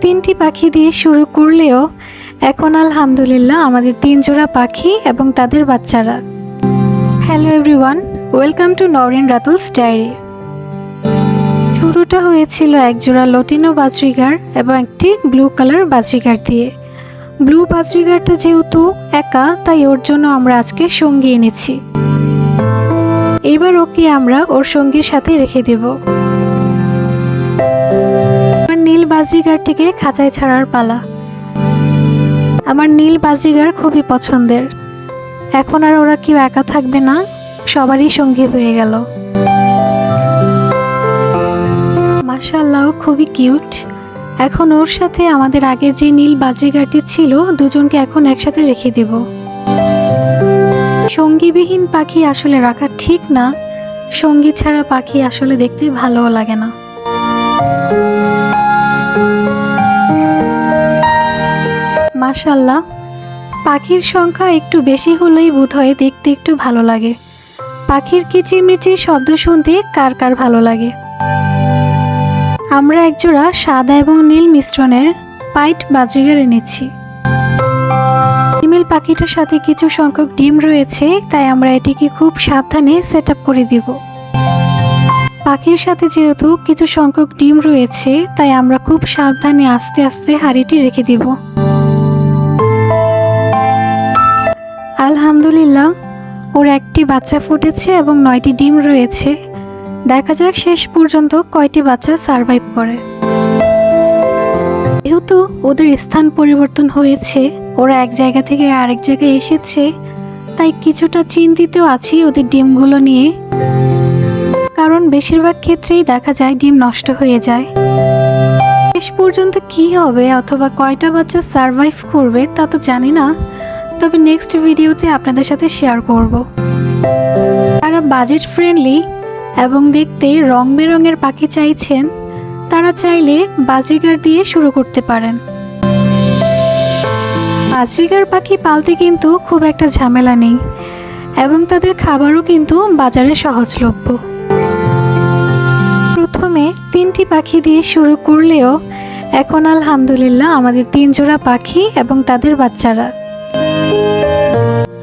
তিনটি পাখি দিয়ে শুরু করলেও এখন আলহামদুলিল্লাহ আমাদের তিন জোড়া পাখি এবং তাদের বাচ্চারা। Hello everyone welcome to Norin Ratul's diary শুরুটা হয়েছিল এক জোড়া লটিনো বাজরিগার এবং একটি ব্লু কালার বাজরিগার দিয়ে। ব্লু বাজরিগারটা যেহেতু একা, তাই ওর জন্য আমরা আজকে সঙ্গী এনেছি। এবার ওকে আমরা ওর সঙ্গীর সাথে রেখে দেব। বাজরিগারটিকে খাঁচায় ছাড়ার পালা। আমার নীল বাজরিগার খুবই পছন্দের। এখন আর ওরা কেউ একা থাকবে না, সবারই সঙ্গী হয়ে গেল। মাশাল্লাহ খুবই কিউট। এখন ওর সাথে আমাদের আগের যে নীল বাজরিগারটি ছিল, দুজনকে এখন একসাথে রেখে দেব। সঙ্গীবিহীন পাখি আসলে রাখা ঠিক না। সঙ্গী ছাড়া পাখি আসলে দেখতে ভালোও লাগে না। মাশাল্লাহ। পাখির সংখ্যা একটু বেশি হলেই বোধহয় দেখতে একটু ভালো লাগে। পাখির কিচিরমিচির শব্দ শুনতে কার কার ভালো লাগে? আমরা একজোড়া সাদা এবং নীল মিশ্রণের পাইট বাজরিগার এনেছি। ফিমেল পাখিটার সাথে কিছু সংখ্যক ডিম রয়েছে, তাই আমরা এটিকে খুব সাবধানে সেট করে দিব। পাখির সাথে যেহেতু কিছু সংখ্যক ডিম রয়েছে, তাই আমরা খুব সাবধানে আস্তে আস্তে হাঁড়িটি রেখে দিব। আলহামদুলিল্লাহ। ওর একটি বাচ্চা ফুটেছে এবং নয়টি ডিম রয়েছে। দেখা যাক শেষ পর্যন্ত কয়টি বাচ্চা সারভাইভ করে। যেহেতু ওদের স্থান পরিবর্তন হয়েছে, ওরা এক জায়গা থেকে আরেক জায়গায় এসেছে, তাই কিছুটা চিন্তিত আছি ওদের ডিমগুলো নিয়ে। কারণ বেশিরভাগ ক্ষেত্রেই দেখা যায় ডিম নষ্ট হয়ে যায়। শেষ পর্যন্ত কি হবে অথবা কয়টা বাচ্চা সারভাইভ করবে তা তো জানি না। তবে নেক্সট ভিডিওতে আপনাদের সাথে শেয়ার করব। তারা বাজেট ফ্রেন্ডলি এবং দেখতে রং বেরঙের পাখি চাইছেন, তারা চাইলে বাজিগার দিয়ে শুরু করতে পারেন। বাজরিগার পাখি পালতে কিন্তু খুব একটা ঝামেলা নেই এবং তাদের খাবারও কিন্তু বাজারে সহজলভ্য। প্রথমে তিনটি পাখি দিয়ে শুরু করলেও এখন আলহামদুলিল্লাহ আমাদের তিন জোড়া পাখি এবং তাদের বাচ্চারা।